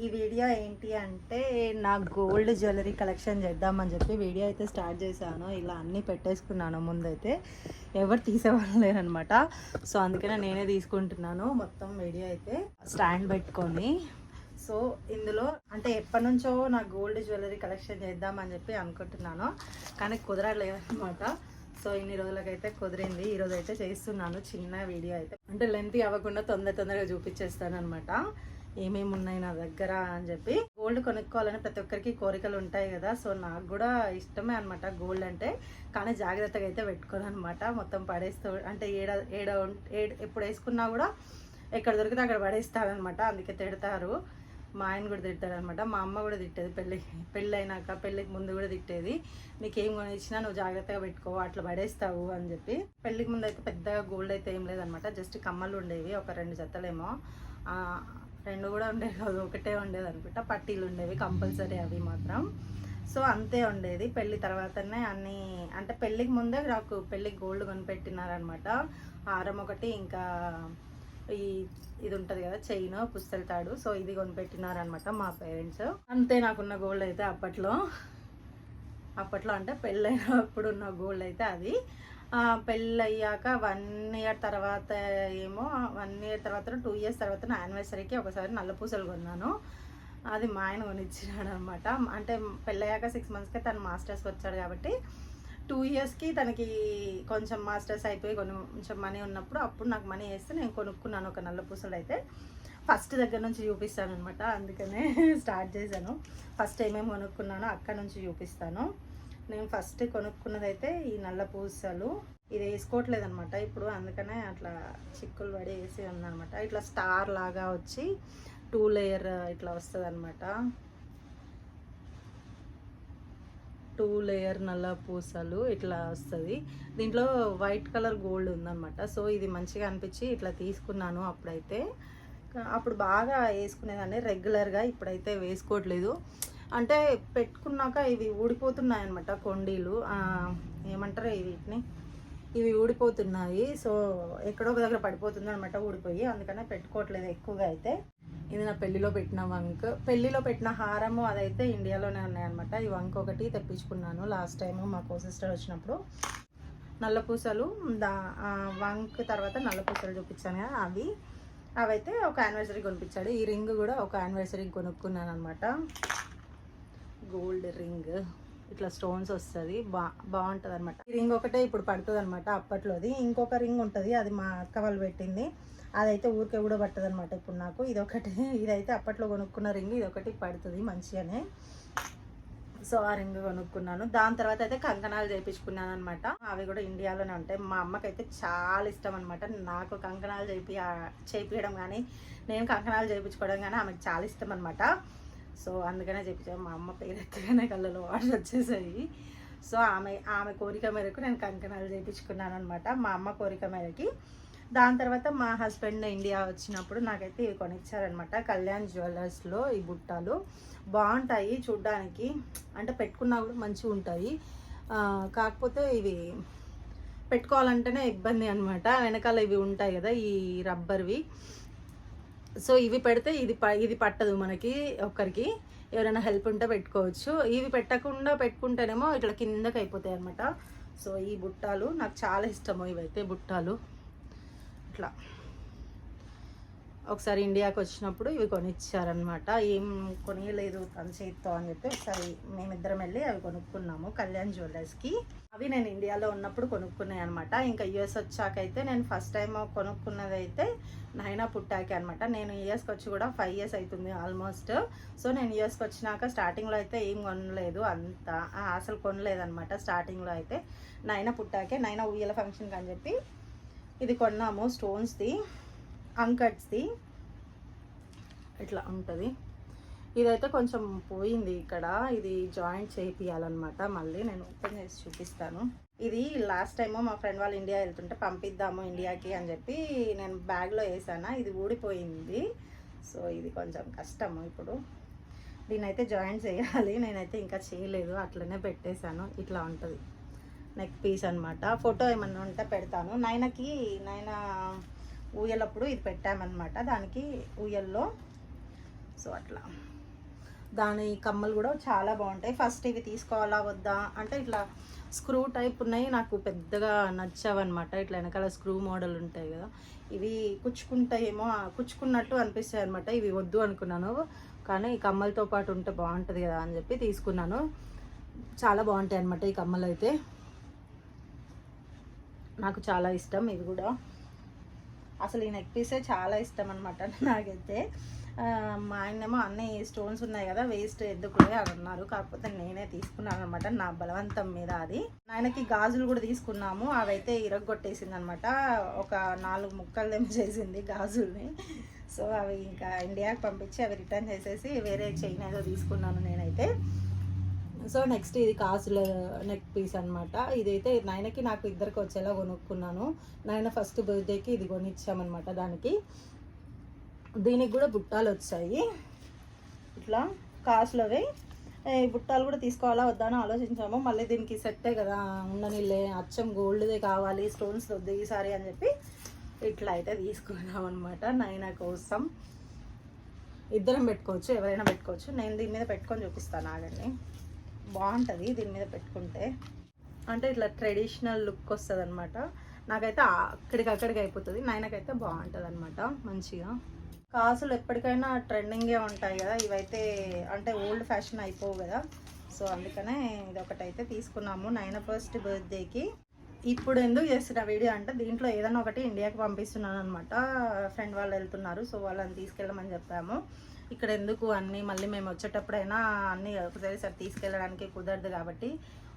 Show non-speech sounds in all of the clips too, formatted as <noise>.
ఈ వీడియో ఏంటి అంటే నా గోల్డ్ జ్యువెలరీ కలెక్షన్ చేద్దామని చెప్పి వీడియో అయితే స్టార్ట్ చేశాను. ఇలా అన్నీ పెట్టేసుకున్నాను ముందైతే. ఎవరు తీసేవాళ్ళు లేరనమాట. సో అందుకనే నేనే తీసుకుంటున్నాను మొత్తం వీడియో అయితే. స్టాండ్ పెట్టుకొని. సో ఇందులో అంటే ఎప్పటి నుంచో నా గోల్డ్ జ్యువెలరీ కలెక్షన్ చేద్దామని చెప్పి అనుకుంటున్నాను. కానీ కుదరలేదనమాట. సో ఇన్ని రోజులకైతే కుదిరింది. ఈ అయితే చేస్తున్నాను. చిన్న వీడియో అయితే. అంటే లెంత్ అవ్వకుండా తొందర తొందరగా చూపించేస్తాను అనమాట ఏమేమి ఉన్నాయి నా దగ్గర అని చెప్పి గోల్డ్ కొనుక్కోవాలని ప్రతి ఒక్కరికి కోరికలు ఉంటాయి కదా. సో నాకు కూడా ఇష్టమే అనమాట గోల్డ్ అంటే. కానీ జాగ్రత్తగా అయితే పెట్టుకోను అనమాట మొత్తం పడేస్తూ అంటే ఏడ ఏడ ఉం- ఎప్పుడు వేసుకున్నా కూడా ఎక్కడ దొరికితే అక్కడ పడేస్తారనమాట అందుకే తిడతారు. మా ఆయన కూడా తిడతాడు అనమాట మా అమ్మ కూడా తిట్టేది పెళ్ళి పెళ్ళి అయినాక పెళ్ళికి ముందు కూడా తిట్టేది. నీకేం కొనిచ్చినా నువ్వు జాగ్రత్తగా పెట్టుకో అట్లా పడేస్తావు అని చెప్పి. పెళ్ళికి ముందు అయితే పెద్దగా గోల్డ్ అయితే ఏం లేదనమాట జస్ట్ కమ్మలు ఉండేవి ఒక రెండు జతలేమో. రెండు కూడా ఉండేవి కాదు ఒకటే ఉండేది అనుకుంటా. పట్టీలు ఉండేవి కంపల్సరీ అవి మాత్రం. సో అంతే ఉండేది. పెళ్ళి తర్వాతనే అన్ని అంటే పెళ్ళికి ముందే నాకు పెళ్ళికి గోల్డ్ కొనిపెట్టినారనమాట. హారం ఒకటి ఇంకా ఈ ఇది ఉంటుంది కదా చైన్ పుస్తల తాడు. సో ఇది కొనిపెట్టినారనమాట మా పేరెంట్స్. అంతే నాకున్న గోల్డ్ అయితే అప్పట్లో. అప్పట్లో అంటే పెళ్ళైనప్పుడు ఉన్న గోల్డ్ అయితే అది. పెళ్ళయ్యాక వన్ ఇయర్ తర్వాత ఏమో వన్ ఇయర్ తర్వాత టూ ఇయర్స్ తర్వాత నా యానివర్సరీకి ఒకసారి నల్ల పూసలు కొన్నాను. అది మా ఆయన కొనిచ్చినాడు అనమాట అంటే పెళ్ళయ్యాక సిక్స్ మంత్స్కి తను మాస్టర్స్కి వచ్చాడు కాబట్టి టూ ఇయర్స్కి తనకి కొంచెం మాస్టర్స్ అయిపోయి కొంచెం మనీ ఉన్నప్పుడు అప్పుడు నాకు మనీ వేస్తే నేను కొనుక్కున్నాను ఒక నల్ల పూసలు అయితే. ఫస్ట్ దగ్గర నుంచి చూపిస్తాను అనమాట అందుకనే <laughs> స్టార్ట్ చేశాను. ఫస్ట్ ఏమేమి కొనుక్కున్నానో అక్కడ నుంచి చూపిస్తాను. నేను ఫస్ట్ కొనుక్కున్నది అయితే ఈ నల్ల పూసలు. ఇది వేసుకోవట్లేదు అనమాట ఇప్పుడు అందుకనే అట్లా చిక్కులు పడి వేసి ఉందన్నమాట. ఇట్లా స్టార్ లాగా వచ్చి టూ లేయర్ ఇట్లా వస్తుంది అనమాట టూ లేయర్ నల్ల పూసలు ఇట్లా వస్తుంది. దీంట్లో వైట్ కలర్ గోల్డ్ ఉందన్నమాట. సో ఇది మంచిగా అనిపించి ఇట్లా తీసుకున్నాను అప్పుడైతే. అప్పుడు బాగా వేసుకునేదాన్ని. రెగ్యులర్గా ఇప్పుడైతే వేసుకోవట్లేదు. అంటే పెట్టుకున్నాక ఇవి ఊడిపోతున్నాయి అనమాట కొండీలు ఏమంటారు వీటిని? ఇవి ఊడిపోతున్నాయి. సో ఎక్కడో ఒక దగ్గర పడిపోతుంది అనమాట ఊడిపోయి. అందుకనే పెట్టుకోవట్లేదు ఎక్కువగా అయితే. ఇది నా పెళ్ళిలో పెట్టిన వంక్. పెళ్ళిలో పెట్టిన హారము అదైతే ఇండియాలోనే ఉన్నాయన్నమాట. ఈ వంక్ ఒకటి తెప్పించుకున్నాను లాస్ట్ టైం మా కో సిస్టర్ వచ్చినప్పుడు. నల్లపూసలు దా వంక్ తర్వాత నల్లపూసలు చూపించాను కదా అవి. అవైతే ఒక యానివర్సరీ కొనిపించాడు. ఈ రింగ్ కూడా ఒక యానివర్సరీ కొనుక్కున్నాను అనమాట గోల్డ్ రింగ్ ఇట్లా స్టోన్స్ వస్తుంది. బా బాగుంటుంది అనమాట ఈ రింగ్ ఒకటే ఇప్పుడు పడుతుంది అనమాట అప్పట్లోది. ఇంకొక రింగ్ ఉంటుంది అది మా అక్క వాళ్ళు పెట్టింది. అదైతే ఊరికే కూడా పట్టదు అనమాట ఇప్పుడు నాకు. ఇది ఒకటి ఇదైతే అప్పట్లో కొనుక్కున్న రింగ్ ఇది ఒకటి పడుతుంది మంచిగానే. సో ఆ రింగ్ కొనుక్కున్నాను. దాని తర్వాత అయితే కంకణాలు చేయించుకున్నాను అనమాట అవి కూడా ఇండియాలోనే ఉంటాయి. మా అమ్మకైతే చాలా ఇష్టం అనమాట నాకు కంకణాలు చేపి చేపించడం కానీ నేను కంకణాలు చేయించుకోవడం కానీ ఆమెకు చాలా ఇష్టం అనమాట సో అందుకనే చెప్పించాను మా అమ్మ పేరు కళ్ళలో వాటర్ వచ్చేసాయి. సో ఆమె ఆమె కోరిక మేరకు నేను కంకణాలు చేయించుకున్నాను అనమాట మా అమ్మ కోరిక మేరకి. దాని తర్వాత మా హస్బెండ్ ఇండియా వచ్చినప్పుడు నాకైతే ఇవి కొనిచ్చారనమాట కళ్యాణ్ జ్యువెలర్స్లో ఈ బుట్టాలు. బాగుంటాయి చూడ్డానికి అంటే పెట్టుకున్నా కూడా మంచిగా ఉంటాయి. కాకపోతే ఇవి పెట్టుకోవాలంటేనే ఇబ్బంది అనమాట వెనకాల ఇవి ఉంటాయి కదా ఈ రబ్బర్వి. సో ఇవి పెడితే ఇది ప- ఇది పట్టదు మనకి ఒక్కరికి. ఎవరైనా హెల్ప్ ఉంటే పెట్టుకోవచ్చు. ఇవి పెట్టకుండా పెట్టుకుంటేనేమో ఇట్లా కిందకి అయిపోతాయి అనమాట సో ఈ బుట్టాలు నాకు చాలా ఇష్టము ఇవైతే బుట్టాలు. ఇట్లా ఒకసారి ఇండియాకి వచ్చినప్పుడు ఇవి కొనిచ్చారనమాట ఏం కొనియలేదు తన చేతితో అని చెప్పి ఒకసారి మేమిద్దరం వెళ్ళి అవి కొనుక్కున్నాము కళ్యాణ్ జ్యువెలర్స్కి అవి నేను ఇండియాలో ఉన్నప్పుడు కొనుక్కున్నాయి అనమాట ఇంకా యుఎస్ వచ్చాకైతే నేను ఫస్ట్ టైం కొనుక్కున్నది అయితే నైనా పుట్టాకి అనమాట నేను యుఎస్కి వచ్చి కూడా ఫైవ్ ఇయర్స్ అవుతుంది ఆల్మోస్ట్ సో నేను యుఎస్కి వచ్చినాక స్టార్టింగ్లో అయితే ఏం కొనలేదు అంత అసలు కొనలేదనమాట స్టార్టింగ్లో అయితే. నైనా పుట్టాకే నైనా ఉయ్యల ఫంక్షన్కి అని చెప్పి ఇది కొన్నాము స్టోన్స్ది అంకట్స్ది. ఇట్లా ఉంటుంది. ఇదైతే కొంచెం పోయింది ఇక్కడ. ఇది జాయింట్ చేయించాలన్నమాట మళ్ళీ నేను ఓపెన్ చేసి చూపిస్తాను. ఇది లాస్ట్ టైము మా ఫ్రెండ్ వాళ్ళు ఇండియా వెళ్తుంటే పంపిద్దాము ఇండియాకి అని చెప్పి నేను బ్యాగ్లో వేసాను. ఇది ఊడిపోయింది. సో ఇది కొంచెం కష్టము ఇప్పుడు. దీన్నైతే జాయింట్ చేయాలి. నేనైతే ఇంకా చేయలేదు. అట్లనే పెట్టేశాను. ఇట్లా ఉంటుంది. నెక్ పీస్ అనమాట ఫోటో ఏమన్నా ఉంటే పెడతాను. నైనకి నైనా ఊయలప్పుడు ఇది పెట్టామన్నమాట. దానికి ఊయల్లో సో అట్లా. దాని కమ్మలు కూడా చాలా బాగుంటాయి. ఫస్ట్ ఇవి తీసుకోవాలా వద్దా? అంటే ఇట్లా స్క్రూ టైప్ ఉన్నాయి. నాకు పెద్దగా నచ్చావన్నమాట. ఇట్లా వెనకాల స్క్రూ మోడల్ ఉంటాయి కదా. ఇవి కుచ్చుకుంటాయేమో కుచ్చుకున్నట్టు అనిపిస్తాయి అనమాట ఇవి వద్దు అనుకున్నాను. కానీ ఈ కమ్మలతో పాటు ఉంటే బాగుంటుంది కదా అని చెప్పి తీసుకున్నాను. చాలా బాగుంటాయి అనమాట ఈ కమ్మలు అయితే నాకు చాలా ఇష్టం. ఇవి కూడా అసలు ఈ నెక్ పీసే చాలా ఇష్టం అనమాట <laughs> నాకైతే మా ఆయనేమో అన్ని స్టోన్స్ ఉన్నాయి కదా వేస్ట్ ఎందుకులే అని అన్నారు. కాకపోతే నేనే తీసుకున్నాను అనమాట నా బలవంతం మీద అది. ఆయనకి గాజులు కూడా తీసుకున్నాము అవైతే ఇరగొట్టేసింది అనమాట ఒక నాలుగు ముక్కలు ఏమో చేసింది గాజుల్ని. సో అవి ఇంకా ఇండియాకి పంపించి అవి రిటర్న్ చేసేసి వేరే చైన్ ఏదో తీసుకున్నాను నేనైతే. సో నెక్స్ట్ ఇది కాసుల నెక్ పీస్ అనమాట ఇదైతే నాయనకి నాకు ఇద్దరికి వచ్చేలా కొనుక్కున్నాను. నాయన ఫస్ట్ బర్త్డేకి ఇది కొనిచ్చామన్నమాట దానికి. దీనికి కూడా బుట్టాలు వచ్చాయి. ఇట్లా కాసులవి. ఈ బుట్టాలు కూడా తీసుకోవాలా వద్దా అని ఆలోచించాము. మళ్ళీ దీనికి సెట్టే కదా ఉండనిలే అచ్చం గోల్డ్దే కావాలి స్టోన్స్ వద్దు ఈసారి అని చెప్పి ఇట్లా అయితే తీసుకున్నాం అనమాట నైనా కోసం. ఇద్దరం పెట్టుకోవచ్చు ఎవరైనా పెట్టుకోవచ్చు. నేను దీని మీద పెట్టుకొని చూపిస్తాను ఆగండి. బాగుంటుంది దీని మీద పెట్టుకుంటే. అంటే ఇట్లా ట్రెడిషనల్ లుక్ వస్తుంది అనమాట నాకైతే అక్కడికి అక్కడికి అయిపోతుంది. నాయనకైతే బాగుంటుంది అనమాట మంచిగా. కాసులు ఎప్పటికైనా ట్రెండింగే ఉంటాయి కదా. ఇవైతే అంటే ఓల్డ్ ఫ్యాషన్ అయిపోవు కదా. సో అందుకనే ఇది ఒకటైతే తీసుకున్నాము నైన్ ఫస్ట్ బర్త్డేకి ఇప్పుడు ఎందుకు చేస్తున్న వీడియో అంటే దీంట్లో ఏదైనా ఒకటి ఇండియాకి పంపిస్తున్నాను అనమాట ఫ్రెండ్ వాళ్ళు వెళ్తున్నారు సో వాళ్ళని తీసుకెళ్ళమని చెప్పాము. ఇక్కడ ఎందుకు అన్నీ మళ్ళీ మేము వచ్చేటప్పుడైనా అన్నీ ఒకసారి తీసుకెళ్ళడానికి కుదరదు కాబట్టి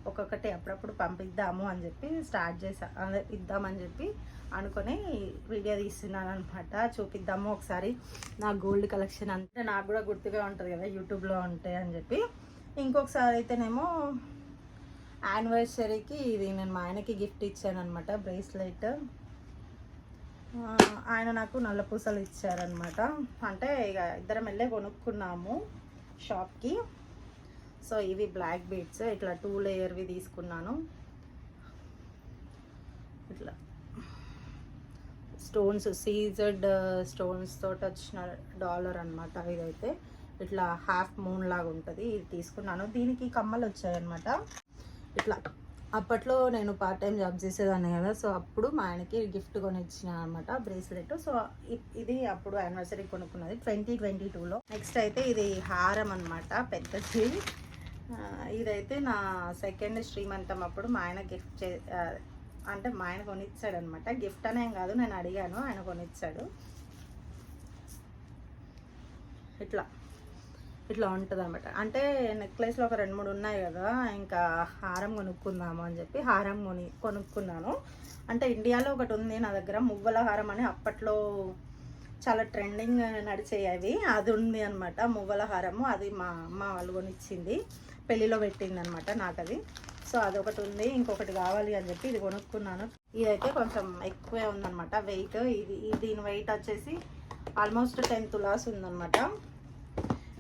ఒక్కొక్కటి అప్పుడప్పుడు పంపిద్దాము అని చెప్పి స్టార్ట్ చేసా. అదే ఇద్దామని చెప్పి అనుకొని వీడియో తీస్తున్నాను అనమాట చూపిద్దాము ఒకసారి. నా గోల్డ్ కలెక్షన్ అంటే నాకు కూడా గుర్తుగా ఉంటుంది కదా యూట్యూబ్లో ఉంటాయి అని చెప్పి. ఇంకొకసారి అయితేనేమో యానివర్సరీకి ఇది నేను మా ఆయనకి గిఫ్ట్ ఇచ్చాను అనమాట బ్రేస్లెట్. ఆయన నాకు నల్ల పూసలు ఇచ్చారనమాట అంటే ఇక ఇద్దరం వెళ్ళే కొనుక్కున్నాము షాప్కి. సో ఇవి బ్లాక్ బీడ్స్ ఇట్లా టూ లేయర్వి తీసుకున్నాను. ఇట్లా స్టోన్స్ సీజడ్ స్టోన్స్ తోటి వచ్చిన డాలర్ అనమాట ఇదైతే. ఇట్లా హాఫ్ మూన్ లాగా ఉంటుంది ఇది తీసుకున్నాను. దీనికి కమ్మలు వచ్చాయన్నమాట ఇట్లా అప్పట్లో నేను పార్ట్ టైం జాబ్ చేసేదాన్ని కదా సో అప్పుడు మా ఆయనకి గిఫ్ట్ కొనిచ్చిన అనమాట బ్రేస్లెట్ సో ఇది అప్పుడు యానివర్సరీ కొనుక్కున్నది ట్వంటీ ట్వంటీ టూలో నెక్స్ట్ అయితే ఇది హారం అనమాట పెద్దది ఇదైతే నా సెకండ్ శ్రీమంతం అప్పుడు మా ఆయన గిఫ్ట్ చే అంటే మా ఆయన కొనిచ్చాడు అనమాట గిఫ్ట్ అనేం కాదు నేను అడిగాను ఆయన కొనిచ్చాడు. ఇట్లా. ఇట్లా ఉంటుంది అనమాట అంటే నెక్లెస్లో ఒక రెండు మూడు ఉన్నాయి కదా ఇంకా హారం కొనుక్కుందాము అని చెప్పి హారం కొని కొనుక్కున్నాను. అంటే ఇండియాలో ఒకటి ఉంది నా దగ్గర మువ్వల హారం అని అప్పట్లో చాలా ట్రెండింగ్ నడిచేవి అవి. అది ఉంది అనమాట మువ్వల హారము. అది మా అమ్మ వాళ్ళు కొనిచ్చింది. పెళ్ళిలో పెట్టింది అనమాట నాకు అది సో అదొకటి ఉంది ఇంకొకటి కావాలి అని చెప్పి ఇది కొనుక్కున్నాను. ఇదైతే కొంచెం ఎక్కువే ఉందన్నమాట. వెయిట్ ఇది ఇది దీని వెయిట్ వచ్చేసి ఆల్మోస్ట్ టెన్ తులాస్ ఉందన్నమాట.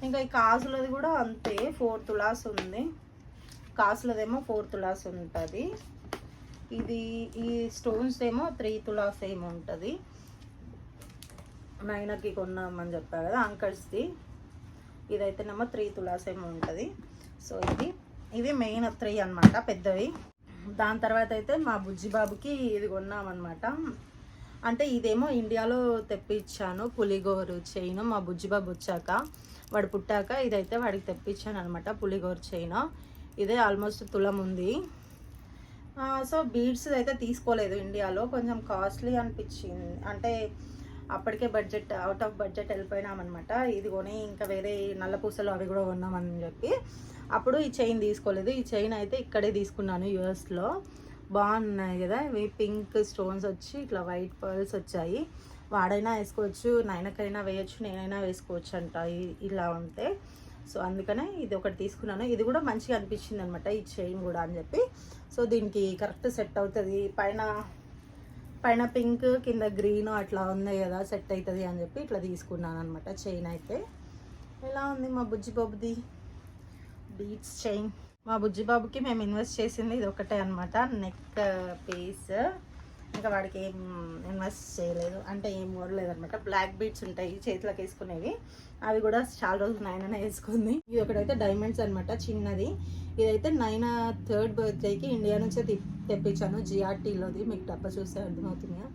ఇంకా ఈ కాసులది కూడా అంతే ఫోర్ తులాస్ ఉంది. కాసులదేమో ఫోర్ తులాస్ ఉంటుంది. ఇది ఈ స్టోన్స్ ఏమో త్రీ తులాస్ ఏమో ఉంటుంది. నైనాకి కొన్నామని చెప్పా కదా అంకర్స్ది ఇదైతేనేమో త్రీ తులాస్ ఏమో ఉంటుంది. సో ఇది ఇవి మెయిన్ త్రీ అన్నమాట పెద్దవి. దాని తర్వాత అయితే మా బుజ్జి బాబుకి ఇది కొన్నామన్నమాట. అంటే ఇదేమో ఇండియాలో తెప్పించాను. పులిగోరు చైన్ మా బుజ్జిబాబు వచ్చాక. వాడు పుట్టాక ఇదైతే వాడికి తెప్పించాను అనమాట పులిగోరు చైన్. ఇదే ఆల్మోస్ట్ తులం ఉంది. సో బీడ్స్ అయితే తీసుకోలేదు ఇండియాలో. కొంచెం కాస్ట్లీ అనిపించింది. అంటే అప్పటికే బడ్జెట్ అవుట్ ఆఫ్ బడ్జెట్ వెళ్ళిపోయినామన్నమాట. ఇది కొని ఇంకా వేరే నల్ల పూసలు అవి కూడా కొన్నామని చెప్పి. అప్పుడు ఈ చైన్ తీసుకోలేదు. ఈ చైన్ అయితే ఇక్కడే తీసుకున్నాను యూఎస్లో. బాగున్నాయి కదా. ఇవి పింక్ స్టోన్స్ వచ్చి ఇట్లా వైట్ పర్ల్స్ వచ్చాయి. వాడైనా వేసుకోవచ్చు నైనకైనా వేయచ్చు నేనైనా వేసుకోవచ్చు అంట ఇలా ఉంటే. సో అందుకనే ఇది ఒకటి తీసుకున్నాను. ఇది కూడా మంచిగా అనిపించింది అనమాట ఈ చైన్ కూడా అని చెప్పి. సో దీనికి కరెక్ట్ సెట్ అవుతుంది. పైన పైన పింక్ కింద గ్రీన్ అట్లా ఉంది కదా సెట్ అవుతుంది అని చెప్పి ఇట్లా తీసుకున్నాను అనమాట చైన్ అయితే. ఎలా ఉంది మా బుజ్జి బాబుది? Beads chain. మా బుజ్జిబాబుకి మేము ఇన్వెస్ట్ చేసింది ఇది ఒకటే అనమాట నెక్ పీస్ ఇంకా వాడికి ఏం ఇన్వెస్ట్ చేయలేదు. అంటే ఏం కొనలేదు అనమాట బ్లాక్ బీట్స్ ఉంటాయి చేతిలోకి వేసుకునేవి. అవి కూడా చాలా రోజులు నైనా వేసుకుంది. ఇది ఒకటైతే డైమండ్స్ అనమాట చిన్నది. ఇదైతే నైనా థర్డ్ బర్త్డేకి ఇండియా నుంచే తెప్పించాను. జిఆర్టీలోది మీకు డబ్బా చూస్తే అర్థమవుతుందా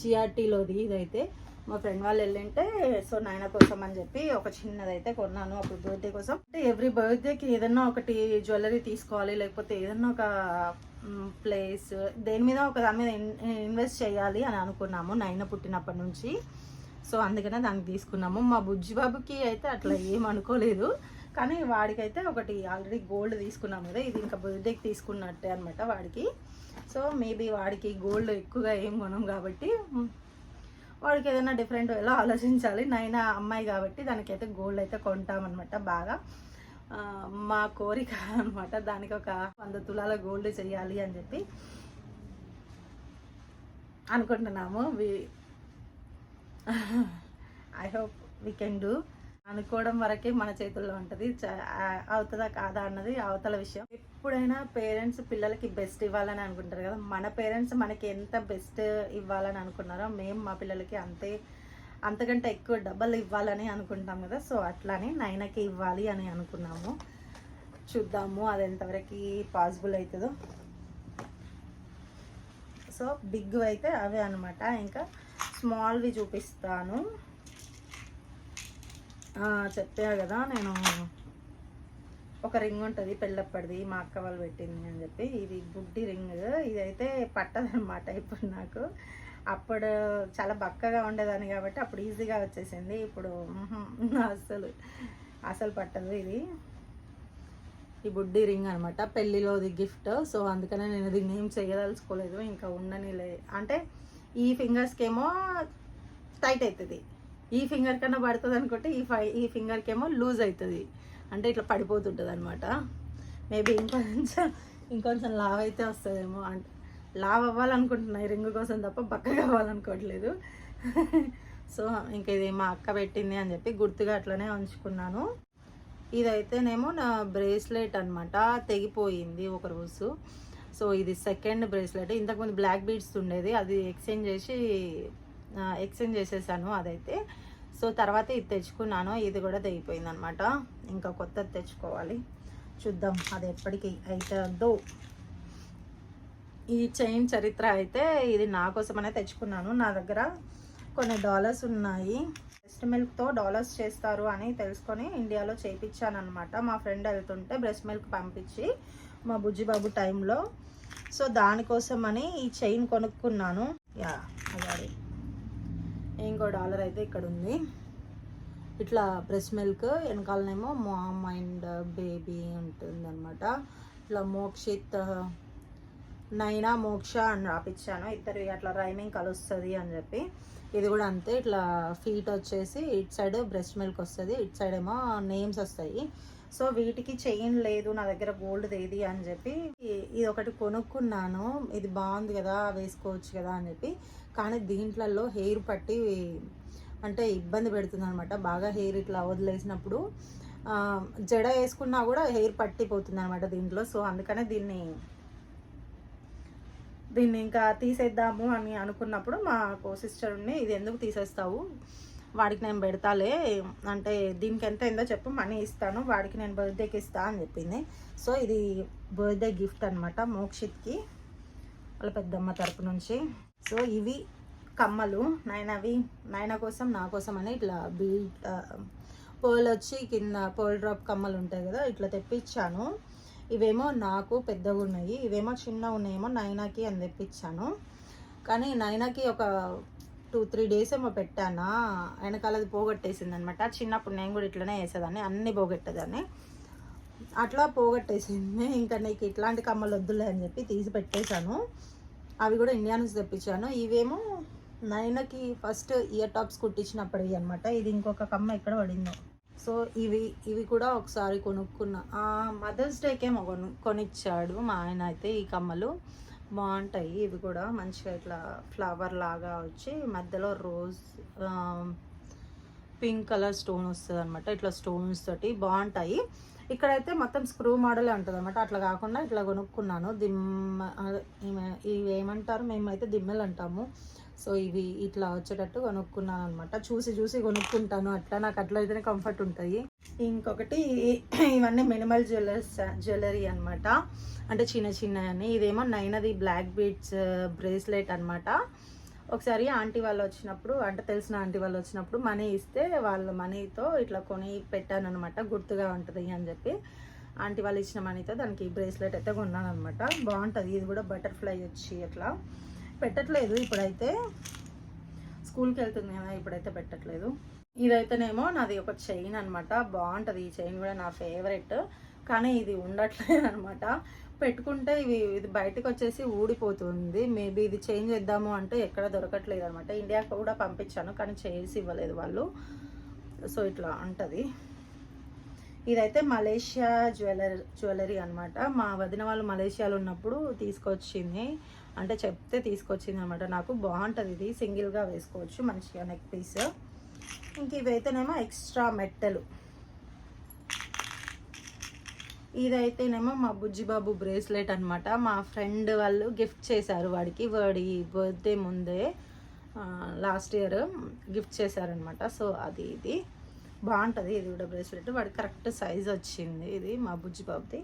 జిఆర్టీలోది ఇదైతే. మా ఫ్రెండ్ వాళ్ళు వెళ్ళింటే సో నాయన కోసం అని చెప్పి ఒక చిన్నదైతే కొన్నాను అప్పుడు బర్త్డే కోసం. అంటే ఎవ్రీ బర్త్డేకి ఏదన్నా ఒకటి జ్యువెలరీ తీసుకోవాలి లేకపోతే ఏదన్నా ఒక ప్లేస్ దేని మీద ఒక దాని మీద ఇన్వెస్ట్ చేయాలి అని అనుకున్నాము నైనా పుట్టినప్పటి నుంచి. సో అందుకనే దానికి తీసుకున్నాము. మా బుజ్జి బాబుకి అయితే అట్లా ఏం అనుకోలేదు కానీ వాడికైతే ఒకటి ఆల్రెడీ గోల్డ్ తీసుకున్నాం కదా ఇది ఇంకా బర్త్డేకి తీసుకున్నట్టే అనమాట వాడికి. సో మేబీ వాడికి గోల్డ్ ఎక్కువగా ఏం కొనం కాబట్టి వాడికి ఏదైనా డిఫరెంట్ వేలో ఆలోచించాలి. నైనా అమ్మాయి కాబట్టి దానికైతే గోల్డ్ అయితే కొంటామన్నమాట బాగా. మా కోరిక అనమాట దానికి ఒక వంద తులాల గోల్డ్ చేయాలి అని చెప్పి అనుకుంటున్నాము. We I hope we can do అనుకోవడం వరకే మన చేతుల్లో ఉంటుంది. చ- అవుతుందా కాదా అన్నది అవతల విషయం. ఎప్పుడైనా పేరెంట్స్ పిల్లలకి బెస్ట్ ఇవ్వాలని అనుకుంటారు కదా. మన పేరెంట్స్ మనకి ఎంత బెస్ట్ ఇవ్వాలని అనుకున్నారో మేము మా పిల్లలకి అంతే అంతకంటే ఎక్కువ డబ్బులు ఇవ్వాలని అనుకుంటాం కదా. సో అట్లానే నైనాకి ఇవ్వాలి అని అనుకున్నాము. చూద్దాము అది ఎంతవరకు పాసిబుల్ అవుతుందో. సో బిగ్ అయితే అవే అనమాట ఇంకా స్మాల్వి చూపిస్తాను. చెప్పా కదా నేను ఒక రింగ్ ఉంటుంది పెళ్ళప్పటిది మా అక్క వాళ్ళు పెట్టింది అని చెప్పి. ఇది బుడ్డి రింగ్ ఇదైతే పట్టదనమాట ఇప్పుడు నాకు. అప్పుడు చాలా బక్కగా ఉండేదాన్ని కాబట్టి అప్పుడు ఈజీగా వచ్చేసింది. ఇప్పుడు అసలు అసలు పట్టదు ఇది. ఈ బుడ్డి రింగ్ అనమాట పెళ్ళిలోది గిఫ్ట్ సో అందుకనే నేను దీన్ని ఏం చేయదలుచుకోలేదు. ఇంకా ఉండని లే అంటే ఈ ఫింగర్స్కి ఏమో టైట్ అవుతుంది. ఈ ఫింగర్ కన్నా పడుతుంది అనుకుంటే ఈ ఫై ఈ ఫింగర్కి ఏమో లూజ్ అవుతుంది. అంటే ఇట్లా పడిపోతుంటుంది అనమాట మేబీ ఇంకొంచెం ఇంకొంచెం లావ్ అయితే వస్తుందేమో. అంటే లావ్ అవ్వాలనుకుంటున్నాయి రింగు రింగ్ కోసం తప్ప బక్కగా అవ్వాలనుకోవట్లేదు <laughs> సో ఇంక ఇది మా అక్క పెట్టింది అని చెప్పి గుర్తుగా అట్లనే ఉంచుకున్నాను. ఇదైతేనేమో నా బ్రేస్లెట్ అనమాట తెగిపోయింది ఒక రోజు. సో ఇది సెకండ్ బ్రేస్లెట్. ఇంతకుముందు బ్లాక్ బీడ్స్ ఉండేది. అది ఎక్స్చేంజ్ చేసి ఎక్స్చేంజ్ చేసేసాను అదైతే. సో తర్వాత ఇది తెచ్చుకున్నాను. ఇది కూడా తెగిపోయింది అనమాట ఇంకా కొత్తది తెచ్చుకోవాలి. చూద్దాం అది ఎప్పటికీ అవుతుందో ఈ చైన్ చరిత్ర అయితే ఇది నా కోసమనే తెచ్చుకున్నాను. నా దగ్గర కొన్ని డాలర్స్ ఉన్నాయి. బ్రెస్ట్ మిల్క్తో డాలర్స్ చేస్తారు అని తెలుసుకొని ఇండియాలో చేయించాను అనమాట మా ఫ్రెండ్ వెళ్తుంటే బ్రెస్ట్ మిల్క్ పంపించి మా బుజ్జిబాబు టైంలో సో దానికోసమని ఈ చైన్ కొనుక్కున్నాను. యా అదే ఇంకో డాలర్ అయితే ఇక్కడ ఉంది. ఇట్లా బ్రెస్ మిల్క్ వెనకాలనేమో మామ్ అండ్ బేబీ ఉంటుంది అనమాట ఇట్లా మోక్షిత్ నైనా మోక్ష అని రాపించాను ఇద్దరు అట్లా రైమింగ్ కలుస్తుంది అని చెప్పి. ఇది కూడా అంతే. ఇట్లా ఫీట్ వచ్చేసి ఇట్ సైడ్ బ్రెస్ట్ మిల్క్ వస్తుంది ఇట్ సైడ్ ఏమో నేమ్స్ వస్తాయి. సో వీటికి చైన్ లేదు నా దగ్గర గోల్డ్ ఏది అని చెప్పి ఇది ఒకటి కొనుక్కున్నాను. ఇది బాగుంది కదా వేసుకోవచ్చు కదా అని చెప్పి. కానీ దీంట్లలో హెయిర్ పట్టి అంటే ఇబ్బంది పెడుతుంది అనమాట బాగా హెయిర్ ఇట్లా వదిలేసినప్పుడు జడ వేసుకున్నా కూడా హెయిర్ పట్టిపోతుంది అనమాట దీంట్లో. సో అందుకనే దీన్ని దీన్ని ఇంకా తీసేద్దాము అని అనుకున్నప్పుడు మా కో సిస్టర్ ఉండి ఇది ఎందుకు తీసేస్తావు? వాడికి నేను పెడతాలే అంటే దీనికి ఎంత అయిందో చెప్పు మనీ ఇస్తాను వాడికి నేను బర్త్డేకి ఇస్తా అని చెప్పింది. సో ఇది బర్త్డే గిఫ్ట్ అనమాట మోక్షిత్కి వాళ్ళ పెద్దమ్మ తరపు నుంచి. సో ఇవి కమ్మలు నాయనవి నాయన కోసం నా కోసం అని ఇట్లా బీట్ పోల్ వచ్చి కింద పోల్ డ్రాప్ కమ్మలు ఉంటాయి కదా ఇట్లా తెప్పించాను. ఇవేమో నాకు పెద్దగా ఉన్నాయి ఇవేమో చిన్న ఉన్నాయేమో నైనాకి అని తెప్పించాను. కానీ నైనాకి ఒక టూ త్రీ డేస్ ఏమో పెట్టానా? వెనకాలది పోగొట్టేసింది అనమాట చిన్నప్పుడు నేను కూడా ఇట్లనే వేసేదాన్ని అన్నీ పోగొట్టేదాన్ని. అట్లా పోగొట్టేసింది. ఇంకా నీకు ఇట్లాంటి కమ్మలు వద్దులే అని చెప్పి తీసి పెట్టేశాను. అవి కూడా ఇండియా నుంచి తెప్పించాను. ఇవేమో నైనకి ఫస్ట్ ఇయర్ టాప్స్ కుట్టించినప్పుడు అనమాట ఇది ఇంకొక కమ్మ ఎక్కడ పడిందో. సో ఇవి ఇవి కూడా ఒకసారి కొనుక్కున్నా. మదర్స్ డేకేమో కొను కొనిచ్చాడు మా ఆయన అయితే ఈ కమ్మలు. బాగుంటాయి. ఇవి కూడా మంచిగా ఇట్లా ఫ్లవర్ లాగా వచ్చి మధ్యలో రోజ్ పింక్ కలర్ స్టోన్ వస్తుంది అనమాట ఇట్లా స్టోన్స్ తోటి బాగుంటాయి. ఇక్కడైతే మొత్తం స్క్రూ మోడలే ఉంటుంది అనమాట అట్లా కాకుండా ఇట్లా కొనుక్కున్నాను. దిమ్మ ఇవేమంటారు ఇవి- ఏమంటారు? మేమైతే దిమ్మెలు అంటాము. సో ఇవి ఇట్లా వచ్చేటట్టు కొనుక్కున్నాను అనమాట చూసి చూసి కొనుక్కుంటాను. అట్లా నాకు అట్లా అయితేనే కంఫర్ట్ ఉంటుంది. ఇంకొకటి ఇవన్నీ మినిమల్ జ్యువెలర్స్ జ్యువెలరీ అనమాట అంటే చిన్న చిన్నవి ఇదేమో నైనది బ్లాక్ బీడ్స్ బ్రేస్లెట్ అన్నమాట. ఒకసారి ఆంటీ వాళ్ళు వచ్చినప్పుడు అంటే తెలిసిన ఆంటీ వాళ్ళు వచ్చినప్పుడు మనీ ఇస్తే వాళ్ళు మనీతో ఇట్లా కొని పెట్టాను అనమాట గుర్తుగా ఉంటుంది అని చెప్పి. ఆంటీ వాళ్ళు ఇచ్చిన మనీతో దానికి బ్రేస్లెట్ అయితే కొన్నాను అనమాట బాగుంటుంది. ఇది కూడా బటర్ఫ్లై వచ్చి అట్లా. పెట్టట్లేదు ఇప్పుడైతే. స్కూల్కి వెళ్తుంది కదా ఇప్పుడైతే పెట్టట్లేదు. ఇదైతేనేమో నాది ఒక చైన్ అనమాట బాగుంటుంది ఈ చైన్ కూడా నా ఫేవరెట్. కానీ ఇది ఉండట్లేదు అనమాట పెట్టుకుంటే ఇవి ఇది బయటకు వచ్చేసి ఊడిపోతుంది. మేబీ ఇది చేంజ్ చేద్దాము అంటే ఎక్కడ దొరకట్లేదు అనమాట ఇండియాకి కూడా పంపించాను కానీ చేసి ఇవ్వలేదు వాళ్ళు. సో ఇట్లా ఉంటుంది. ఇదైతే మలేషియా జ్యువెలరీ జ్యువెలరీ అనమాట మా వదిన వాళ్ళు మలేషియాలో ఉన్నప్పుడు తీసుకొచ్చింది. అంటే చెప్తే తీసుకొచ్చింది అనమాట నాకు బాగుంటుంది ఇది. సింగిల్గా వేసుకోవచ్చు. మంచిగా నెక్ పీస్. ఇంక ఇవైతేనేమో ఎక్స్ట్రా మెట్టలు. ఇదైతేనేమో మా బుజ్జిబాబు బ్రేస్లెట్ అనమాట మా ఫ్రెండ్ వాళ్ళు గిఫ్ట్ చేశారు వాడికి. వాడి బర్త్డే ముందే లాస్ట్ ఇయర్ గిఫ్ట్ చేశారనమాట సో అది ఇది. బాగుంటుంది ఇది కూడా బ్రేస్లెట్. వాడికి కరెక్ట్ సైజ్ వచ్చింది ఇది మా బుజ్జిబాబుది.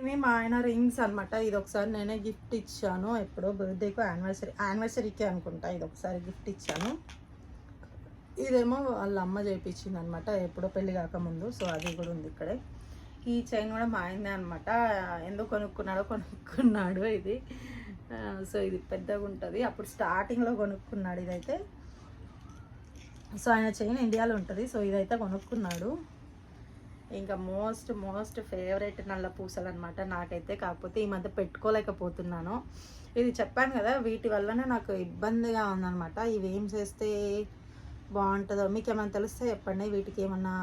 ఇవి మా ఆయన రింగ్స్ అనమాట ఇది ఒకసారి నేనే గిఫ్ట్ ఇచ్చాను. ఎప్పుడో బర్త్డేకు యానివర్సరీ యానివర్సరీకి అనుకుంటా. ఇది ఒకసారి గిఫ్ట్ ఇచ్చాను. ఇదేమో వాళ్ళ అమ్మ చేయించింది అనమాట ఎప్పుడో పెళ్ళి కాకముందు సో అది కూడా ఉంది ఇక్కడే. ఈ చైన్ కూడా మా ఆయనదే అనమాట ఎందుకు కొనుక్కున్నాడో కొనుక్కున్నాడు ఇది. సో ఇది పెద్దగా ఉంటుంది. అప్పుడు స్టార్టింగ్లో కొనుక్కున్నాడు ఇదైతే. సో ఆయన చైన్ ఇండియాలో ఉంటుంది సో ఇదైతే కొనుక్కున్నాడు. ఇంకా మోస్ట్ మోస్ట్ ఫేవరెట్ నల్ల పూసలు అనమాట నాకైతే. కాకపోతే ఈ మధ్య పెట్టుకోలేకపోతున్నాను. ఇది చెప్పాను కదా వీటి వల్లనే నాకు ఇబ్బందిగా ఉందన్నమాట. ఇవేం చేస్తే బాగుంటుందో మీకు ఏమైనా తెలిస్తే చెప్పండి. వీటికి ఏమన్నా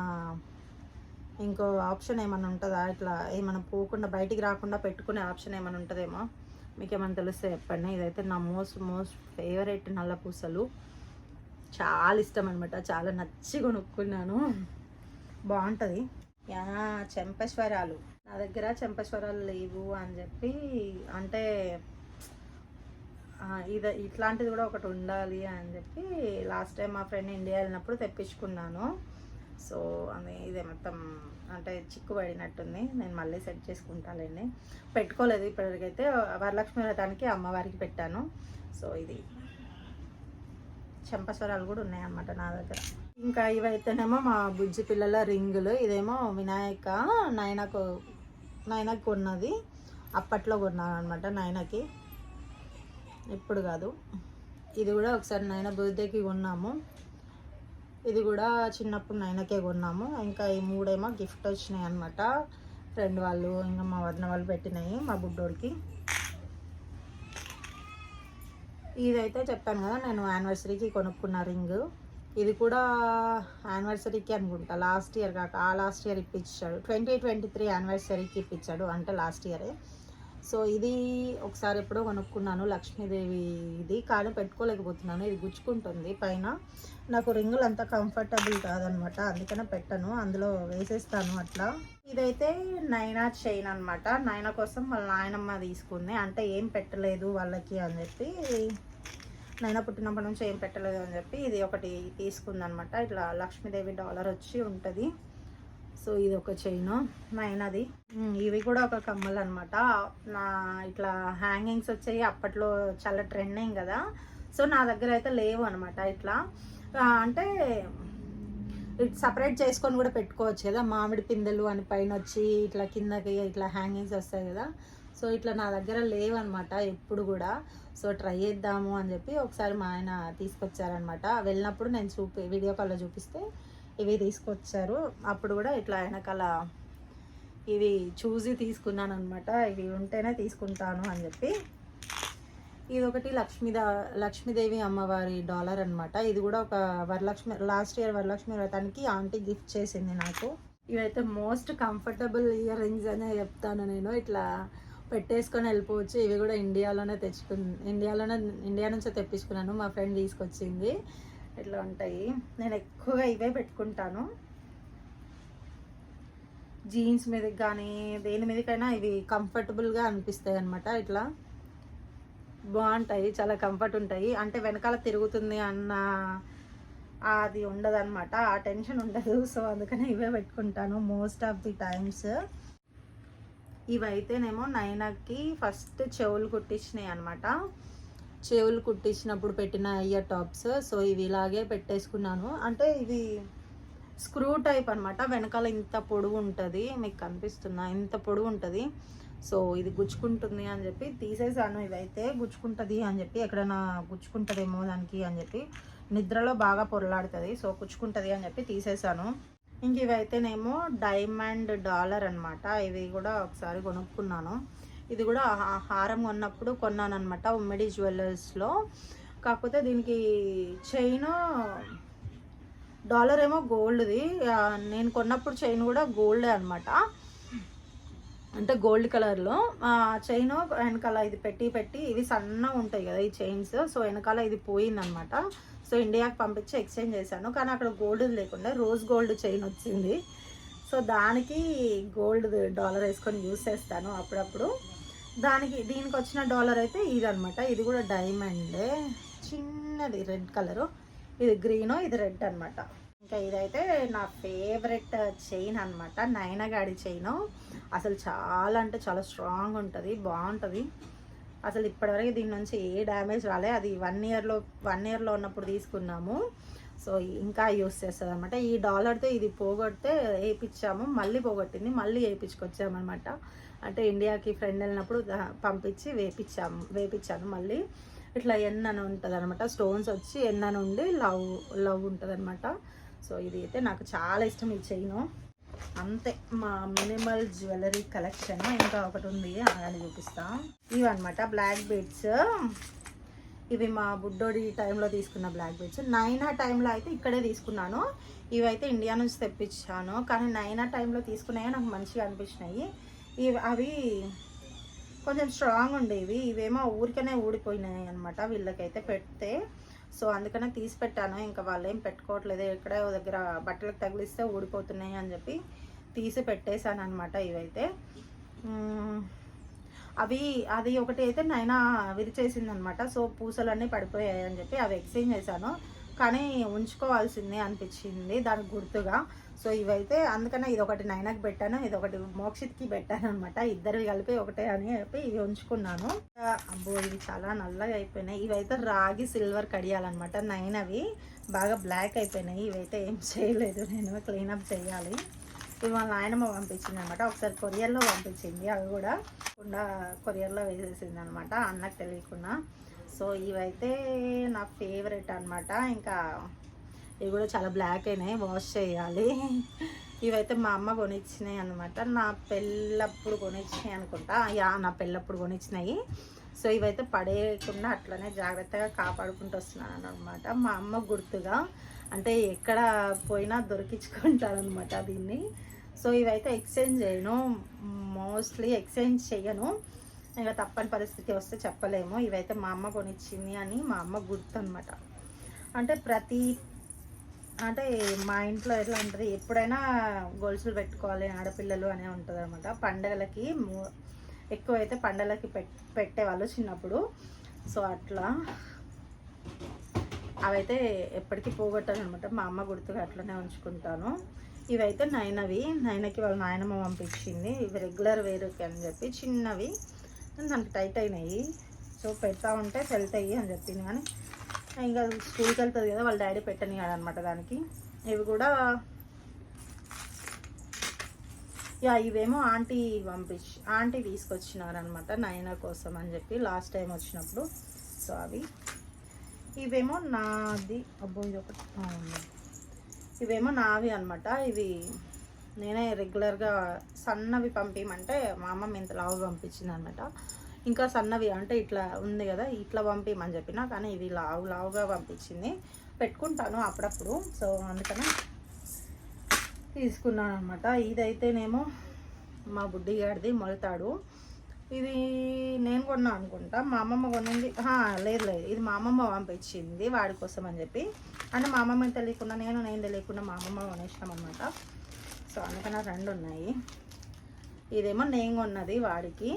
ఇంకో ఆప్షన్ ఏమైనా ఉంటుందా? ఇట్లా ఏమైనా పోకుండా బయటికి రాకుండా పెట్టుకునే ఆప్షన్ ఏమైనా ఉంటుందేమో మీకు ఏమైనా తెలిస్తే చెప్పండి. ఇదైతే నా మోస్ట్ మోస్ట్ ఫేవరెట్ నల్ల పూసలు చాలా ఇష్టం అనమాట చాలా నచ్చి కొనుక్కున్నాను. బాగుంటుంది. యా చెంపస్వరాలు. నా దగ్గర చెంపస్వరాలు లేవు అని చెప్పి అంటే ఇది ఇట్లాంటిది కూడా ఒకటి ఉండాలి అని చెప్పి లాస్ట్ టైం మా ఫ్రెండ్ ఇండియా వెళ్ళినప్పుడు తెప్పించుకున్నాను. సో అది ఇదే మొత్తం అంటే చిక్కు పడినట్టుంది నేను మళ్ళీ సెట్ చేసుకుంటానండి పెట్టుకోలేదు ఇప్పటికైతే వరలక్ష్మి వ్రతానికి అమ్మవారికి పెట్టాను. సో ఇది చెంపస్వరాలు కూడా ఉన్నాయన్నమాట నా దగ్గర. ఇంకా ఇవైతేనేమో మా బుజ్జి పిల్లల రింగులు. ఇదేమో వినాయక నాయనకు నాయనకు కొన్నది. అప్పట్లో కొన్నాను అనమాట నాయనకి ఇప్పుడు కాదు. ఇది కూడా ఒకసారి నాయన బర్త్డేకి కొన్నాము. ఇది కూడా చిన్నప్పుడు నాయనకే కొన్నాము. ఇంకా ఈ మూడేమో గిఫ్ట్ వచ్చినాయి అనమాట ఫ్రెండ్ వాళ్ళు ఇంకా మా వదిన వాళ్ళు పెట్టినాయి మా బుడ్డోడికి. ఇదైతే చెప్పాను కదా నేను యానివర్సరీకి కొనుక్కున్న రింగ్. ఇది కూడా యానివర్సరీకి అనుకుంటా. లాస్ట్ ఇయర్ కాక ఆ లాస్ట్ ఇయర్ ఇప్పించాడు. ట్వంటీ ట్వంటీ త్రీ యానివర్సరీకి ఇప్పించాడు. అంటే లాస్ట్ ఇయరే సో ఇది ఒకసారి ఎప్పుడో కొనుక్కున్నాను లక్ష్మీదేవి ఇది. కానీ పెట్టుకోలేకపోతున్నాను. ఇది గుచ్చుకుంటుంది. పైన నాకు రింగులు అంత కంఫర్టబుల్ కాదనమాట. అందుకనే పెట్టను. అందులో వేసేస్తాను అట్లా. ఇదైతే నైనా చైన్ అనమాట నైనా కోసం వాళ్ళ నాయనమ్మ తీసుకుంది. అంటే ఏం పెట్టలేదు వాళ్ళకి అని చెప్పి. నైనా పుట్టినప్పటి నుంచి ఏం పెట్టలేదు అని చెప్పి ఇది ఒకటి తీసుకుందనమాట. ఇట్లా లక్ష్మీదేవి డాలర్ వచ్చి ఉంటుంది. సో ఇది ఒక చైన్ నైనాది ఇవి కూడా ఒక కమ్మలు అనమాట నా ఇట్లా హ్యాంగింగ్స్ వచ్చాయి. అప్పట్లో చాలా ట్రెండింగ్ కదా. సో నా దగ్గర అయితే లేవు అనమాట ఇట్లా. అంటే ఇట్ సపరేట్ చేసుకొని కూడా పెట్టుకోవచ్చు కదా. మామిడి పిందెలు అని పైన వచ్చి ఇట్లా కిందకి ఇట్లా హ్యాంగింగ్స్ వస్తాయి కదా. సో ఇట్లా నా దగ్గర లేవు అనమాట ఎప్పుడు కూడా. సో ట్రై చేద్దాము అని చెప్పి ఒకసారి మా ఆయన తీసుకొచ్చారనమాట వెళ్ళినప్పుడు నేను చూపి వీడియో కాల్లో చూపిస్తే ఇవి తీసుకొచ్చారు. అప్పుడు కూడా ఇట్లా వెనకాల ఇవి చూసి తీసుకున్నాను అనమాట ఇవి ఉంటేనే తీసుకుంటాను అని చెప్పి. ఇది ఒకటి లక్ష్మీ లక్ష్మీదేవి అమ్మవారి డాలర్ అనమాట ఇది కూడా ఒక వరలక్ష్మి లాస్ట్ ఇయర్ వరలక్ష్మి వ్రతానికి ఆంటీ గిఫ్ట్ చేసింది నాకు. ఇవైతే మోస్ట్ కంఫర్టబుల్ ఇయర్ రింగ్స్ అనే చెప్తాను నేను. ఇట్లా పెట్టేసుకొని వెళ్ళిపోవచ్చు. ఇవి కూడా ఇండియాలోనే తెచ్చుకు ఇండియాలోనే ఇండియా నుంచే తెప్పించుకున్నాను. మా ఫ్రెండ్ తీసుకొచ్చింది. ఇట్లా ఉంటాయి. నేను ఎక్కువగా ఇవే పెట్టుకుంటాను. జీన్స్ మీదకి కానీ దేని మీదకైనా ఇవి కంఫర్టబుల్గా అనిపిస్తాయి అనమాట ఇట్లా. బాగుంటాయి చాలా కంఫర్ట్ ఉంటాయి. అంటే వెనకాల తిరుగుతుంది అన్న అది ఉండదు అనమాట ఆ టెన్షన్ ఉండదు. సో అందుకనే ఇవే పెట్టుకుంటాను మోస్ట్ ఆఫ్ ది టైమ్స్ ఇవైతేనేమో నైనాకి ఫస్ట్ చెవులు కుట్టించినాయి అనమాట చెవులు కుట్టించినప్పుడు పెట్టిన ఇయర్ టాప్స్. సో ఇవి ఇలాగే పెట్టేసుకున్నాను. అంటే ఇవి స్క్రూ టైప్ అనమాట వెనకాల ఇంత పొడుగు ఉంటుంది. మీకు కనిపిస్తున్నా ఇంత పొడుగు ఉంటుంది. సో ఇది గుచ్చుకుంటుంది అని చెప్పి తీసేసాను. ఇవైతే గుచ్చుకుంటుంది అని చెప్పి ఎక్కడైనా గుచ్చుకుంటుందేమో దానికి అని చెప్పి నిద్రలో బాగా పొరలాడుతుంది. సో గుచ్చుకుంటుంది అని చెప్పి తీసేసాను. ఇంక ఇవైతేనేమో డైమండ్ డాలర్ అన్నమాట. ఇవి కూడా ఒకసారి కొనుక్కున్నాను. ఇది కూడా హారం కొన్నప్పుడు కొన్నాను అనమాట ఉమ్మడి జ్యువెలర్స్లో కాకపోతే దీనికి చైన్ డాలర్ ఏమో గోల్డ్ది. నేను కొన్నప్పుడు చైన్ కూడా గోల్డే అనమాట అంటే గోల్డ్ కలర్లో. చైన్ వెనకాల ఇది పెట్టి పెట్టి ఇవి సన్నగా ఉంటాయి కదా ఈ చైన్స్. సో వెనకాల ఇది పోయిందనమాట సో ఇండియాకి పంపించి ఎక్స్చేంజ్ చేశాను. కానీ అక్కడ గోల్డ్ లేకుండా రోజ్ గోల్డ్ చైన్ వచ్చింది. సో దానికి గోల్డ్ డాలర్ వేసుకొని యూస్ చేస్తాను అప్పుడప్పుడు. దానికి దీనికి వచ్చిన డాలర్ అయితే ఇది ఇది కూడా డైమండే. చిన్నది రెడ్ కలరు. ఇది గ్రీన్ ఇది రెడ్ అనమాట ఇంకా ఇదైతే నా ఫేవరెట్ చైన్ అనమాట నయనగాడి చైన్. అసలు చాలా అంటే చాలా స్ట్రాంగ్ ఉంటుంది బాగుంటుంది. అసలు ఇప్పటివరకు దీని నుంచి ఏ డ్యామేజ్ రాలే. అది వన్ ఇయర్లో వన్ ఇయర్లో ఉన్నప్పుడు తీసుకున్నాము. సో ఇంకా యూస్ చేస్తుంది అనమాట ఈ డాలర్తో ఇది పోగొడితే వేయించాము మళ్ళీ పోగొట్టింది మళ్ళీ వేయించుకొచ్చామన్నమాట అంటే ఇండియాకి ఫ్రెండ్ వెళ్ళినప్పుడు పంపించి వేపించాము వేపించాను మళ్ళీ. ఇట్లా ఎన్ అని ఉంటుంది అనమాట స్టోన్స్ వచ్చి ఎన్ అని ఉండి లవ్ లవ్ ఉంటుంది అనమాట సో ఇది అయితే నాకు చాలా ఇష్టం ఈ చైను అంతే మా మినిమల్ జ్యువెలరీ కలెక్షన్ ఇంకా ఒకటి ఉంది. అని చూపిస్తాం. ఇవి బ్లాక్ బీడ్స్ ఇవి మా బుడ్డోడి టైంలో తీసుకున్న బ్లాక్ బీడ్స్ నైనా టైంలో అయితే ఇక్కడే తీసుకున్నాను. ఇవైతే ఇండియా నుంచి తెప్పించాను. కానీ నైనా టైంలో తీసుకున్నాయో నాకు మంచిగా అనిపించినాయి. ఇవి అవి కొంచెం స్ట్రాంగ్ ఉండేవి ఇవేమో ఊరికనే ఊడిపోయినాయి అనమాట వీళ్ళకైతే పెడితే. సో అందుకనే తీసి పెట్టాను. ఇంకా వాళ్ళు ఏం పెట్టుకోవట్లేదు. ఎక్కడ దగ్గర బట్టలకు తగిలిస్తే ఊడిపోతున్నాయి అని చెప్పి తీసి పెట్టేశాను అనమాట ఇవైతే. అవి అది ఒకటి అయితే నైనా విరిచేసింది అనమాట సో పూసలన్నీ పడిపోయాయి అని చెప్పి అవి ఎక్స్చేంజ్ చేశాను. కానీ ఉంచుకోవాల్సిందే అనిపించింది దానికి గుర్తుగా. సో ఇవైతే అందుకనే ఇది ఒకటి నైనాకి పెట్టాను ఇది ఒకటి మోక్షిత్కి పెట్టాను అనమాట ఇద్దరు కలిపి ఒకటే అని చెప్పి ఇవి ఉంచుకున్నాను. అబ్బో ఇవి చాలా నల్లగా అయిపోయినాయి. ఇవైతే రాగి సిల్వర్ కడియాలన్నమాట నైన్ అవి బాగా బ్లాక్ అయిపోయినాయి. ఇవైతే ఏం చేయలేదు. నేను క్లీనప్ చేయాలి. ఇవి వాళ్ళ నాయనమ్మ పంపించింది అనమాట ఒకసారి కొరియర్లో పంపించింది. అవి కూడా కుండా కొరియర్లో వేసేసింది అనమాట అన్నకు తెలియకుండా. సో ఇవైతే నా ఫేవరెట్ అనమాట ఇంకా ఇవి కూడా చాలా బ్లాక్ అయినాయి వాష్ చేయాలి. ఇవైతే మా అమ్మ కొనిచ్చినాయి అనమాట నా పెళ్ళప్పుడు కొనిచ్చినాయి అనుకుంటా. యా నా పెళ్ళప్పుడు కొనిచ్చినాయి. సో ఇవైతే పడేయకుండా అట్లనే జాగ్రత్తగా కాపాడుకుంటూ వస్తున్నాను అనమాట మా అమ్మ గుర్తుగా అంటే ఎక్కడ పోయినా దొరికించుకుంటారనమాట దీన్ని. సో ఇవైతే ఎక్స్చేంజ్ చేయను. మోస్ట్లీ ఎక్స్చేంజ్ చేయను ఇంకా తప్పని పరిస్థితి వస్తే చెప్పలేము. ఇవైతే మా అమ్మ కొనిచ్చింది అని మా అమ్మ గుర్తు అనమాట అంటే ప్రతి అంటే మా ఇంట్లో ఎట్లా ఉంటుంది ఎప్పుడైనా గొలుసులు పెట్టుకోవాలి ఆడపిల్లలు అనే ఉంటుంది అనమాట పండగలకి ఎక్కువైతే పండగలకి పెట్ పెట్టేవాళ్ళు చిన్నప్పుడు. సో అట్లా. అవైతే ఎప్పటికీ పోగొట్టాను అనమాట మా అమ్మ గుర్తుగా అట్లనే ఉంచుకుంటాను. ఇవైతే నైనవి. నైనకి వాళ్ళ నాయనమ్మ పంపించింది. ఇవి రెగ్యులర్ వేరుకి అని చెప్పి చిన్నవి. దానికి టైట్ అయినాయి. సో పెడతా ఉంటే వెళ్తాయి అని చెప్పింది. కానీ ఇంకా స్కూల్కి వెళ్తుంది కదా వాళ్ళ డాడీ పెట్టనియాడు అనమాట దానికి. ఇవి కూడా యా ఇవేమో ఆంటీ పంపించి ఆంటీ తీసుకొచ్చినారనమాట నైనా కోసం అని చెప్పి లాస్ట్ టైం వచ్చినప్పుడు. సో అవి. ఇవేమో నాది. అబ్బో ఇది ఒకటి. ఇవేమో నావి అనమాట ఇవి నేనే రెగ్యులర్గా సన్నవి పంపించమంటే మా అమ్మ ఇంత లావు పంపించింది అనమాట ఇంకా సన్నవి అంటే ఇట్లా ఉంది కదా ఇట్లా పంపిమని చెప్పిన కానీ ఇది లావు లావుగా పంపించింది. పెట్టుకుంటాను అప్పుడప్పుడు. సో అందుకని తీసుకున్నాను అనమాట ఇదైతేనేమో మా బుడ్డి గారిది మొలతాడు. ఇది నేను కొన్నా అనుకుంటా. మా అమ్మమ్మ కొనింది. లేదు లేదు. ఇది మా అమ్మమ్మ పంపించింది వాడి కోసం అని చెప్పి. అంటే మా అమ్మమ్మ తెలియకుండా నేను నేను తెలియకుండా మా అమ్మమ్మ కొనేసినాం అనమాట సో అందుకని రెండు ఉన్నాయి. ఇదేమో నేను కొన్నది వాడికి.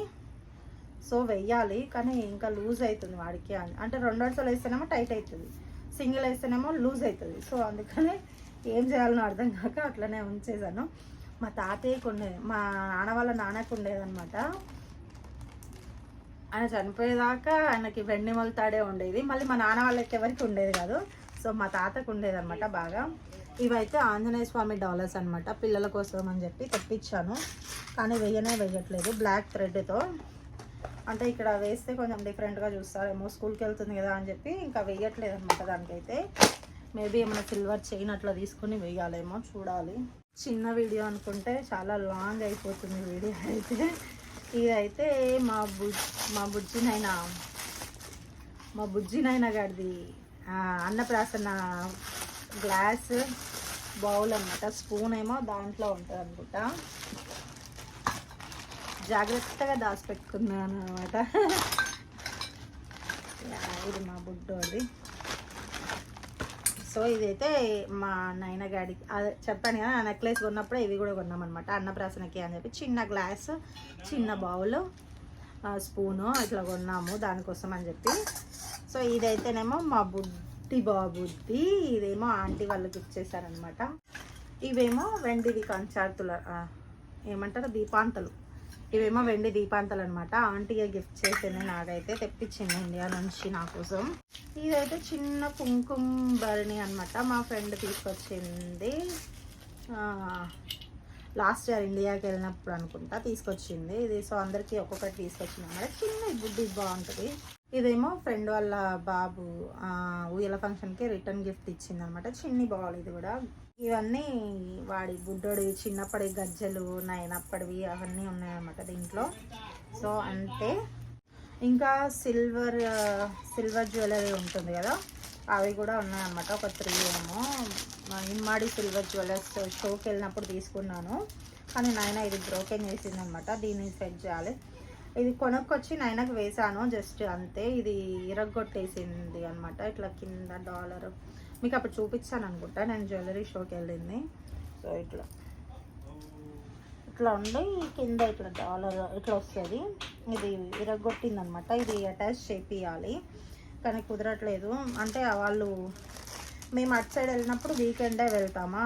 సో వెయ్యాలి కానీ ఇంకా లూజ్ అవుతుంది వాడికి అని. అంటే రెండు వరుసలు వేస్తేనేమో టైట్ అవుతుంది సింగిల్ వేస్తేనేమో లూజ్ అవుతుంది సో అందుకనే ఏం చేయాలనో అర్థం కాక అట్లనే ఉంచేసాను. మా తాతయ్యకు ఉండేది మా నాన్న వాళ్ళ నాన్నకు ఉండేదనమాట ఆయన చనిపోయేదాకా ఆయనకి వెన్నెమల తాడే ఉండేది. మళ్ళీ మా నాన్న వాళ్ళకి ఎవరికి ఉండేది కాదు. సో మా తాతకు ఉండేదన్నమాట బాగా. ఇవైతే ఆంజనేయ స్వామి డాలర్స్ అనమాట పిల్లల కోసం అని చెప్పి తెప్పించాను. కానీ వెయ్యనే వెయ్యట్లేదు. బ్లాక్ థ్రెడ్తో. అంటే ఇక్కడ వేస్తే కొంచెం డిఫరెంట్గా చూస్తారేమో స్కూల్కి వెళ్తుంది కదా అని చెప్పి ఇంకా వేయట్లేదు అనమాట దానికైతే. మేబీ ఏమైనా సిల్వర్ చైన్ అట్లా తీసుకుని వేయాలేమో చూడాలి. చిన్న వీడియో అనుకుంటే చాలా లాంగ్ అయిపోతుంది వీడియో అయితే. ఇదైతే మా బు మా బుజ్జినైనా మా బుజ్జినైనా గారిది అన్నప్రాసన గ్లాస్ బౌల్ అనమాట స్పూన్ ఏమో దాంట్లో ఉంటుంది అనుకుంటా జాగ్రత్తగా దాచిపెట్టుకున్నాను అనమాట ఇది మా బుడ్డోది సో ఇదైతే మా నాయన గాడికి అదే చెప్పాను కదా ఆ నెక్లెస్ కొన్నప్పుడు ఇవి కూడా కొన్నామన్నమాట. అన్నప్రాసనకి అని చెప్పి చిన్న గ్లాస్ చిన్న బౌల్ స్పూను ఇట్లా కొన్నాము దానికోసం అని చెప్పి. సో ఇదైతేనేమో మా బుడ్డి బాబుద్ది ఇదేమో ఆంటీ వాళ్ళకి ఇచ్చేసారనమాట ఇవేమో వెండివి కంచార్తుల ఏమంటారు? దీపాంతలు. ఇవేమో వెండి దీపాంతలు అనమాట ఆంటీగా గిఫ్ట్ చేసింది నాకైతే తెప్పించింది ఇండియా నుంచి నా కోసం. ఇదైతే చిన్న కుంకుమ భరణి అనమాట మా ఫ్రెండ్ తీసుకొచ్చింది. లాస్ట్ ఇయర్ ఇండియాకి వెళ్ళినప్పుడు అనుకుంటా తీసుకొచ్చింది. ఇది సో అందరికీ ఒక్కొక్కటి తీసుకొచ్చింది అనమాట. చిన్న బుద్ధి బాగుంటుంది. ఇదేమో ఫ్రెండ్ వాళ్ళ బాబు ఉయ్యల ఊయల ఫంక్షన్కి రిటర్న్ గిఫ్ట్ ఇచ్చింది అనమాట. చిన్ని బాల్ ఇది కూడా. ఇవన్నీ వాడి బుడ్డోడి చిన్నప్పటి గజ్జలు నైనప్పటివి అవన్నీ ఉన్నాయన్నమాట దీంట్లో. సో అంతే. ఇంకా సిల్వర్ సిల్వర్ జ్యువెలరీ ఉంటుంది కదా అవి కూడా ఉన్నాయన్నమాట. ఒక త్రీ ఏమో. ఇమ్మాడి సిల్వర్ జ్యువెలర్స్ షోకి వెళ్ళినప్పుడు తీసుకున్నాను. కానీ నాయన ఇది బ్రోకెన్ చేసిందనమాట దీన్ని సెట్ చేయాలి. ఇది కొనుక్కొచ్చి నాయనకు వేసాను జస్ట్ అంతే. ఇది ఇరగొట్టేసింది అనమాట ఇట్లా కింద డాలర్. మీకు అప్పుడు చూపించాను అనుకుంటా. నేను జ్యువెలరీ షోకి వెళ్ళింది. సో ఇట్లా. ఇట్లా ఉండి కింద ఇట్లా డాలర్ ఇట్లా వస్తుంది. ఇది ఇరగొట్టింది అనమాట ఇది అటాచ్ చేపియాలి. కానీ కుదరట్లేదు. అంటే వాళ్ళు మేము అటు సైడ్ వెళ్ళినప్పుడు వీకెండే వెళ్తామా?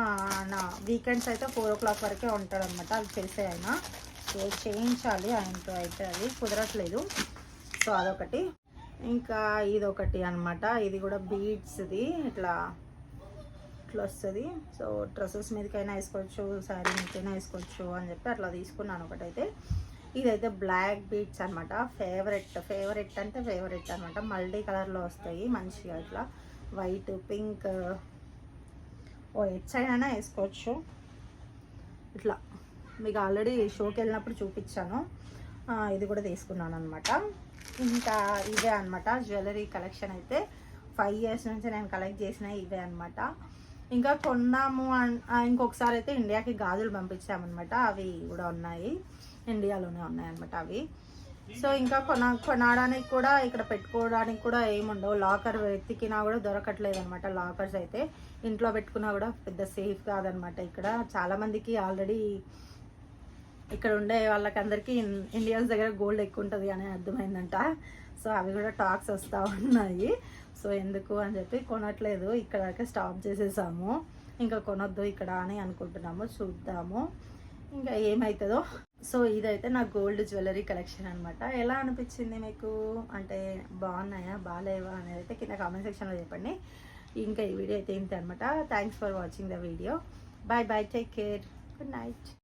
నా వీకెండ్స్ అయితే ఫోర్ ఓ క్లాక్ వరకే ఉంటాడనమాట అది చేసే అయినా చేయించాలి ఆయనతో అయితే అది కుదరట్లేదు. సో అదొకటి. ఇంకా ఇదొకటి అనమాట ఇది కూడా బీడ్స్ది ఇట్లా ఇట్లా వస్తుంది సో డ్రెస్సెస్ మీదకైనా వేసుకోవచ్చు శారీ మీదకైనా వేసుకోవచ్చు అని చెప్పి అట్లా తీసుకున్నాను ఒకటైతే. ఇదైతే బ్లాక్ బీట్స్ అనమాట ఫేవరెట్ ఫేవరెట్ అంటే ఫేవరెట్ అనమాట మల్టీ కలర్లో వస్తాయి మంచిగా ఇట్లా. వైట్ పింక్ ఓ ఎట్ సైడ్ అయినా వేసుకోవచ్చు. ఇట్లా. మీకు ఆల్రెడీ షోకి వెళ్ళినప్పుడు చూపించాను. ఇది కూడా తీసుకున్నాను అనమాట ఇంకా ఇవే అనమాట జ్యువెలరీ కలెక్షన్ అయితే ఫైవ్ ఇయర్స్ నుంచి నేను కలెక్ట్ చేసిన ఇవే అనమాట ఇంకా కొన్నాము ఇంకొకసారి అయితే ఇండియాకి గాజులు పంపించామన్నమాట. అవి కూడా ఉన్నాయి. ఇండియాలోనే ఉన్నాయి అనమాట అవి. సో ఇంకా కొన కొనడానికి కూడా ఇక్కడ పెట్టుకోవడానికి కూడా ఏముండవు. లాకర్ వెతికినా కూడా దొరకట్లేదు అనమాట లాకర్స్ అయితే ఇంట్లో పెట్టుకున్నా కూడా పెద్ద సేఫ్ కాదనమాట ఇక్కడ. చాలామందికి ఆల్రెడీ ఇక్కడ ఉండే వాళ్ళకందరికీ ఇండియన్స్ దగ్గర గోల్డ్ ఎక్కువ ఉంటుంది అని అర్థమైందంట. సో అవి కూడా టాక్స్ వస్తూ ఉన్నాయి. సో ఎందుకు అని చెప్పి కొనట్లేదు. ఇక్కడ స్టాప్ చేసేసాము. ఇంకా కొనొద్దు ఇక్కడ అని అనుకుంటున్నాము. చూద్దాము. ఇంకా ఏమవుతుందో సో ఇదైతే నా గోల్డ్ జ్యువెలరీ కలెక్షన్ అనమాట ఎలా అనిపించింది మీకు? అంటే బాగున్నాయా? బాగాలేవా అనేది అయితే కింద కామెంట్ సెక్షన్లో చెప్పండి. ఇంకా ఈ వీడియో అయితే ఏంటి అనమాట thanks for watching the video bye bye take care good night